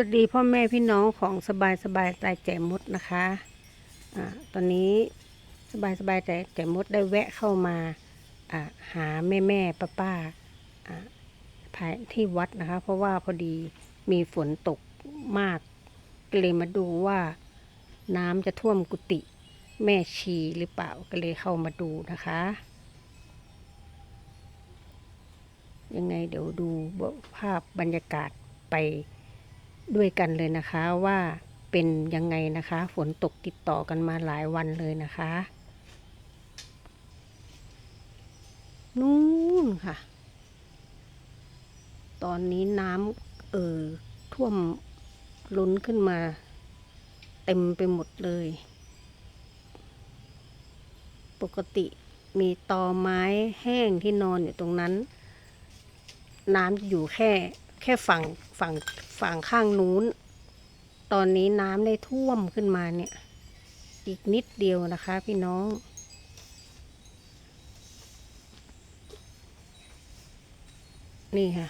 วัสดีพ่อแม่พี่น้องของสบายสบายใจแจ่มดนะคะอ่าตอนนี้สบายสบายใจแจ่มดได้แวะเข้ามาหาแม่แม่ป้าป้าภายที่วัดนะคะ เพราะว่าพอดีมีฝนตกมากก็เลยมาดูว่าน้ำจะท่วมกุฏิแม่ชีหรือเปล่าก็เลยเข้ามาดูนะคะ ยังไงเดี๋ยวดูภาพบรรยากาศไป ด้วยกันเลยนะคะว่าเป็นยังไงนะคะ ฝนตกติดต่อกันมาหลายวันเลยนะคะ นู่นค่ะ ตอนนี้น้ำเอ่อท่วมล้นขึ้นมาเต็มไปหมดเลย ปกติมีตอไม้แห้งที่นอนอยู่ตรงนั้น น้ำจะอยู่แค่ แค่ฝั่งฝั่งฝั่งข้างนู้น ตอนนี้น้ำได้ท่วมขึ้นมาเนี่ย อีกนิดเดียวนะคะ พี่น้อง นี่ค่ะ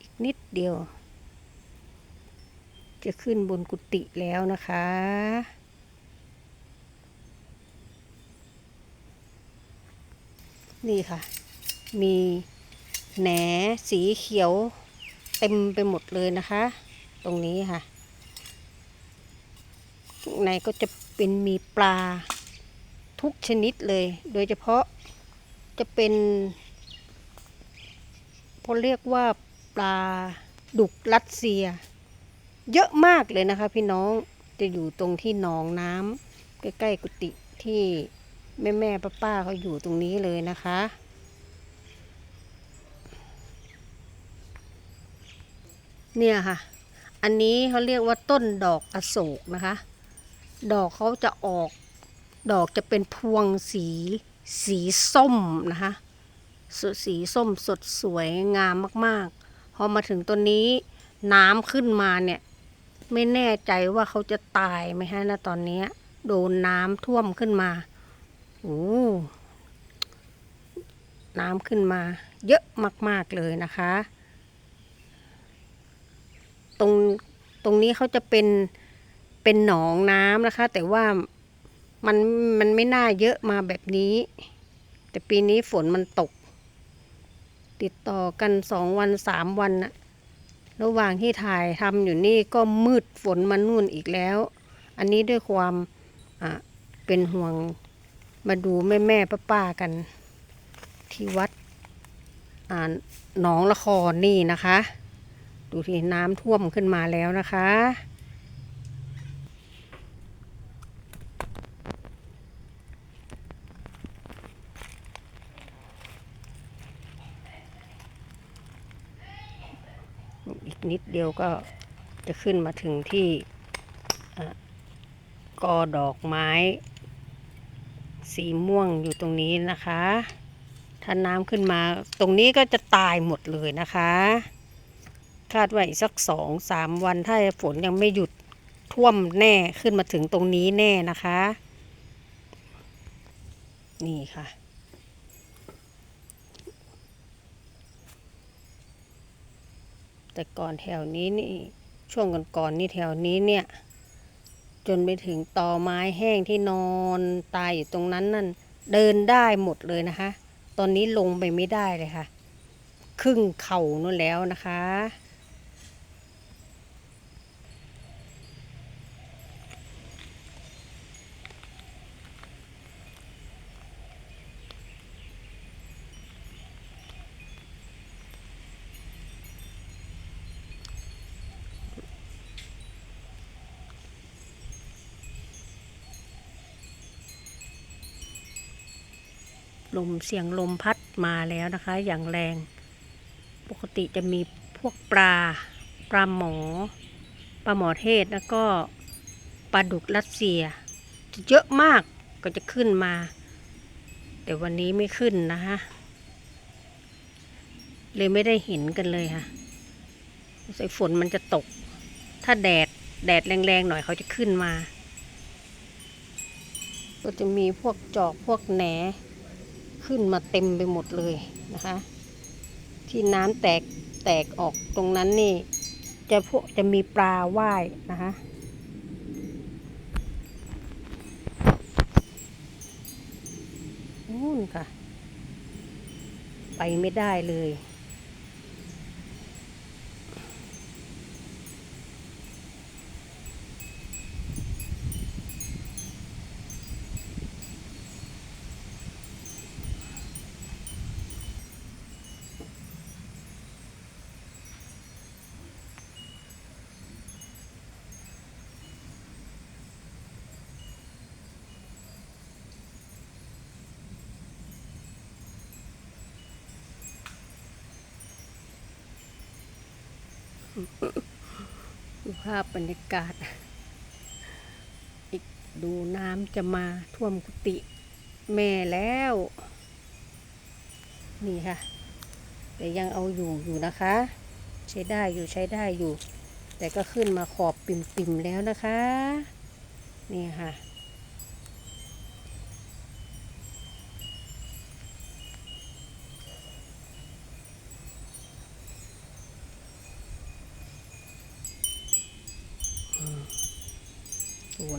อีกนิดเดียว จะขึ้นบนกุฏิแล้วนะคะนี่ค่ะ มี แหนสีเขียวเต็มไปหมดเลยนะคะ ตรงนี้ค่ะในก็จะเป็นมีปลาทุกชนิดเลย โดยเฉพาะจะเป็นเขาเรียกว่าปลาดุกรัสเซีย เยอะมากเลยนะคะ พี่น้องจะอยู่ตรงที่หนองน้ำใกล้ๆกุฏิที่แม่แม่ป้าป้าๆเขาอยู่ตรงนี้เลยนะคะ เนี่ยค่ะ อันนี้เขาเรียกว่าต้นดอกอโศกนะคะ ดอกเขาจะออก ดอกจะเป็นพวงสีสีส้มนะคะสสีส้มสดสวยงามมากๆ พอมาถึงต้นนี้น้ำขึ้นมาเนี่ย ไม่แน่ใจว่าเขาจะตายไหมฮะนะตอนนี้โดนน้ำท่วมขึ้นมาโอ้น้ำขึ้นมาเยอะมาก ๆ เลยนะคะ ตรงตรงนี้เขาจะเป็นเป็นหนองน้ำนะคะ แต่ว่ามันมันไม่น่าเยอะมาแบบนี้ แต่ปีนี้ฝนมันตก ติดต่อกันสองวันสามวันน่ะระหว่างที่ถ่ายทำอยู่นี่ก็มืดฝนมานู่นอีกแล้ว อันนี้ด้วยความอะเป็นห่วงมาดูแม่แม่ป้าป้ากัน ที่วัดอ่าหนองละครนี่นะคะ ดูที่น้ำท่วมขึ้นมาแล้วนะคะ อีกนิดเดียวก็จะขึ้นมาถึงที่กอดอกไม้ สีม่วงอยู่ตรงนี้นะคะ ถ้าน้ำขึ้นมาตรงนี้ก็จะตายหมดเลยนะคะ คาดว่าอีกสักสองสามวันถ้าฝนยังไม่หยุดท่วมแน่ขึ้นมาถึงตรงนี้แน่นะคะ นี่ค่ะ แต่ก่อนแถวนี้นี่ช่วงก่อนๆนี่แถวนี้เนี่ย จนไปถึงตอไม้แห้งที่นอนตายอยู่ตรงนั้นนั่นเดินได้หมดเลยนะคะ ตอนนี้ลงไปไม่ได้เลยค่ะ ครึ่งเข่านู่นแล้วนะคะ ลมเสียงลมพัดมาแล้วนะคะ อย่างแรง ปกติจะมีพวกปลาปลาหมอปลาหมอเทศแล้วก็ปลาดุกรัสเซียจะเยอะมากก็จะขึ้นมา แต่วันนี้ไม่ขึ้นนะคะเลยไม่ได้เห็นกันเลยค่ะสายฝนมันจะตก ถ้าแดดแดดแรงๆหน่อยเขาจะขึ้นมา ก็จะมีพวกจอกพวกแหน ขึ้นมาเต็มไปหมดเลยนะคะ ที่น้ำแตกแตกออกตรงนั้นนี่ จะพวกจะมีปลาว่ายนะคะนู่นค่ะ ไปไม่ได้เลย ดูภาพบรรยากาศ อีกดูน้ำจะมาท่วมกุฏิแม่แล้ว นี่ค่ะ แต่ยังเอาอยู่อยู่นะคะ ใช้ได้อยู่ใช้ได้อยู่ แต่ก็ขึ้นมาขอบปิ่มๆแล้วนะคะ นี่ค่ะ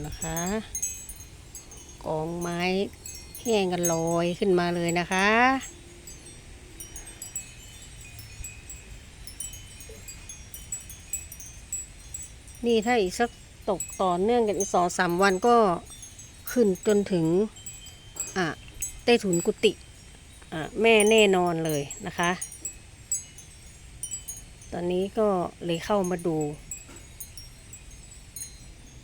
นะคะ กองไม้แห้งกันลอยขึ้นมาเลยนะคะนี่ถ้าอีกสักตกต่อเนื่องกันอีกสองสามวันก็ขึ้นจนถึงอะใต้ถุนกุฏิอะแม่แน่นอนเลยนะคะ ตอนนี้ก็เลยเข้ามาดู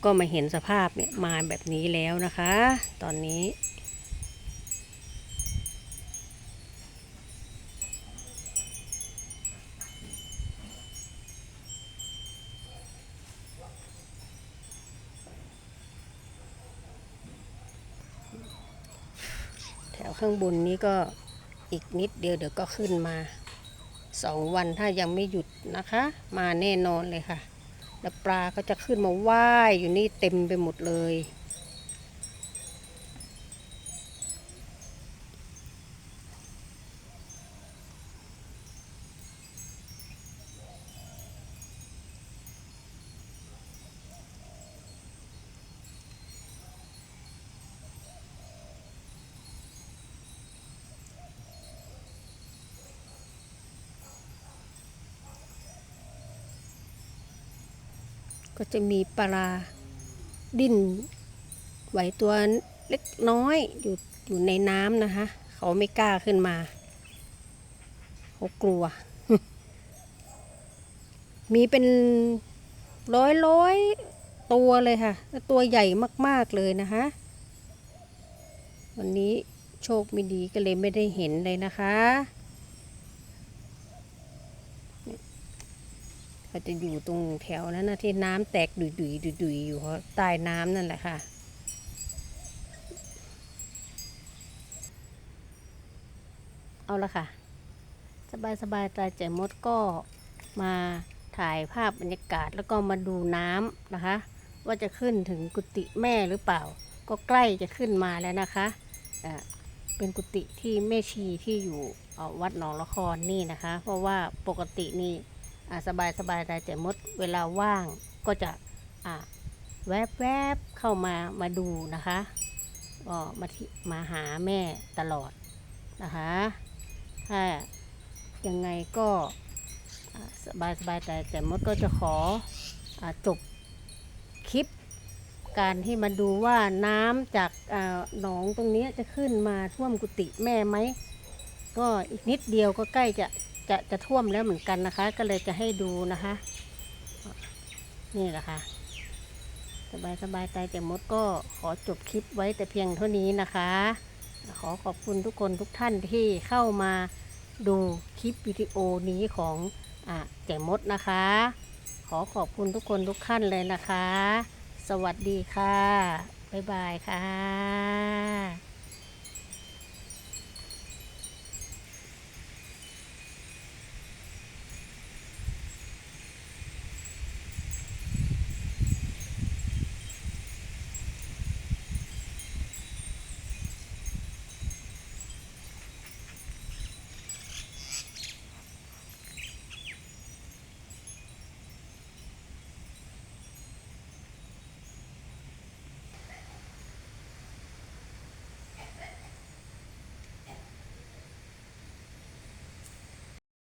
ก็มาเห็นสภาพเนี่ยมาแบบนี้แล้วนะคะ ตอนนี้ แถวข้างบนนี้ก็อีกนิดเดียวเดี๋ยวก็ขึ้นมาสองวันถ้ายังไม่หยุดนะคะ มาแน่นอนเลยค่ะ แล้วปลาก็จะขึ้นมาว่ายอยู่นี่เต็มไปหมดเลย ก็จะมีปลาดิ้นไหวตัวเล็กน้อยอยู่อยู่ในน้ำนะคะ เขาไม่กล้าขึ้นมาเขากลัว มีเป็นร้อยร้อยตัวเลยค่ะ ตัวใหญ่มาก ๆ เลยนะคะ วันนี้โชคไม่ดีก็เลยไม่ได้เห็นเลยนะคะ เขาจะอยู่ตรงแถวนั้นนะที่น้ำแตกดุยดุยดุยดุยอยู่ใต้น้ำนั่นแหละค่ะ เอาละค่ะ สบายสบายตาใจมดก็มาถ่ายภาพบรรยากาศแล้วก็มาดูน้ำนะคะ ว่าจะขึ้นถึงกุฏิแม่หรือเปล่า ก็ใกล้จะขึ้นมาแล้วนะคะอ่าเป็นกุฏิที่แม่ชีที่อยู่วัดหนองละครนี่นะคะ เพราะว่าปกตินี่ สบายสบายแต่จมดเวลาว่างก็จะแวบแวบๆเข้ามามาดูนะคะก็มามาหาแม่ตลอดนะคะถ้ายังไงก็สบายสบายแต่แต่มดก็จะขออจบคลิป การที่มาดูว่าน้ำจากหนองตรงนี้จะขึ้นมาท่วมกุฏิแม่ไหม ก็อีกนิดเดียวก็ใกล้จะ จะจะท่วมแล้วเหมือนกันนะคะ ก็เลยจะให้ดูนะคะ นี่แหละค่ะ สบายสบายใจแต่มดก็ขอจบคลิปไว้แต่เพียงเท่านี้นะคะ ขอขอบคุณทุกคนทุกท่านที่เข้ามาดูคลิปวิดีโอนี้ของอะแจ่มดนะคะ ขอขอบคุณทุกคนทุกท่านเลยนะคะ สวัสดีค่ะ บ๊ายบายค่ะ